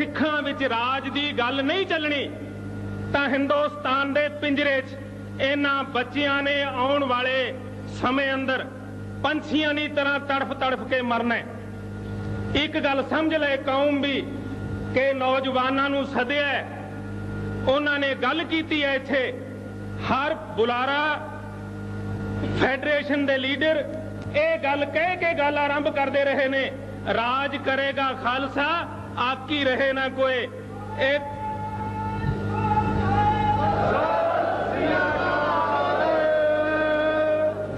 ਸਿੱਖਾਂ ਵਿੱਚ ਰਾਜ ਦੀ ਗੱਲ ਨਹੀਂ ਚੱਲਣੀ, ਤਾਂ ਹਿੰਦੁਸਤਾਨ ਦੇ ਪਿੰਜਰੇ 'ਚ ਇਹਨਾਂ ਬੱਚਿਆਂ ਨੇ ਆਉਣ ਵਾਲੇ ਸਮੇਂ ਅੰਦਰ ਪੰਛੀਆਂ ਦੀ ਤਰ੍ਹਾਂ ਤੜਫ ਤੜਫ ਕੇ ਮਰਨਾ ਇੱਕ ਗੱਲ ਸਮਝ ਲੈ ਕੌਮ ਵੀ ਕਿ ਨੌਜਵਾਨਾਂ ਨੂੰ ਸਦਿਆ ਉਹਨਾਂ ਨੇ ਗੱਲ ਕੀਤੀ ਹੈ ਇੱਥੇ, ਹਰ ਬੁਲਾਰਾ ਫੈਡਰੇਸ਼ਨ ਦੇ ਲੀਡਰ ਇਹ ਗੱਲ ਕਹਿ ਕੇ ਗੱਲ ਆਰੰਭ ਕਰਦੇ ਰਹੇ ਨੇ, ਰਾਜ ਕਰੇਗਾ ਖਾਲਸਾ ਆਕੀ ਰਹੇ ਨਾ ਕੋਈ ਇਹ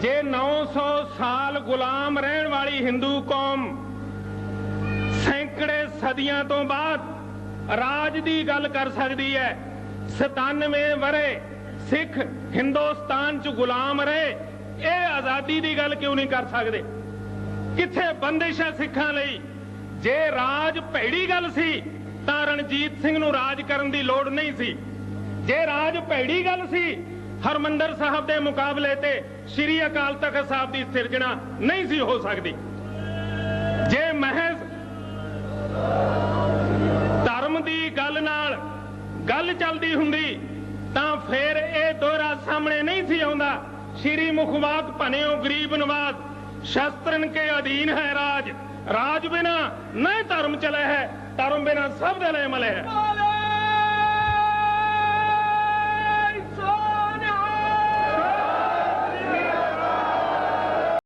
ਜੇ 900 ਸਾਲ ਗੁਲਾਮ ਰਹਿਣ ਵਾਲੀ ਹਿੰਦੂ ਕੌਮ ਸੈਂਕੜੇ ਸਦੀਆਂ ਤੋਂ ਬਾਅਦ ਰਾਜ ਦੀ ਗੱਲ ਕਰ ਸਕਦੀ ਹੈ 97 ਵਰੇ ਸਿੱਖ ਹਿੰਦੁਸਤਾਨ 'ਚ ਗੁਲਾਮ ਰਹੇ ਇਹ ਆਜ਼ਾਦੀ ਦੀ ਗੱਲ ਕਿਉਂ ਨਹੀਂ ਕਰ ਸਕਦੇ ਕਿੱਥੇ ਬੰਦਿਸ਼ ਹੈ ਸਿੱਖਾਂ ਲਈ ਜੇ ਰਾਜ ਭੈੜੀ ਗੱਲ ਸੀ, ਤਾਂ ਰਣਜੀਤ ਸਿੰਘ ਨੂੰ ਰਾਜ ਕਰਨ ਦੀ ਲੋੜ ਨਹੀਂ ਸੀ। ਜੇ ਰਾਜ ਭੈੜੀ ਗੱਲ ਸੀ, ਹਰਮੰਦਰ ਸਾਹਿਬ ਦੇ ਮੁਕਾਬਲੇ ਤੇ ਸ੍ਰੀ ਅਕਾਲ ਤਖਤ ਸਾਹਿਬ ਦੀ ਸਿਰਜਣਾ ਨਹੀਂ ਸੀ ਹੋ ਸਕਦੀ। ਜੇ ਮਹਿਜ਼ ਧਰਮ ਦੀ ਗੱਲ ਨਾਲ ਗੱਲ ਚੱਲਦੀ ਹੁੰਦੀ, ਤਾਂ ਫਿਰ ਇਹ ਦੋਹਰਾ ਸਾਹਮਣੇ ਨਹੀਂ ਸੀ ਆਉਂਦਾ। ਸ਼੍ਰੀ ਮੁਖਵਾਕ ਭਨਿਓ ਗਰੀਬ ਨਵਾਜ਼ ਸ਼ਸਤਰਨ ਕੇ ਅਧੀਨ ਹੈ ਰਾਜ। ਰਾਜ ਬਿਨਾ ਨਹੀਂ ਧਰਮ ਚਲੇ ਹੈ, ਧਰਮ ਬਿਨਾ ਸਭ ਦੇ ਲਈ ਮਲੇ ਹੈ।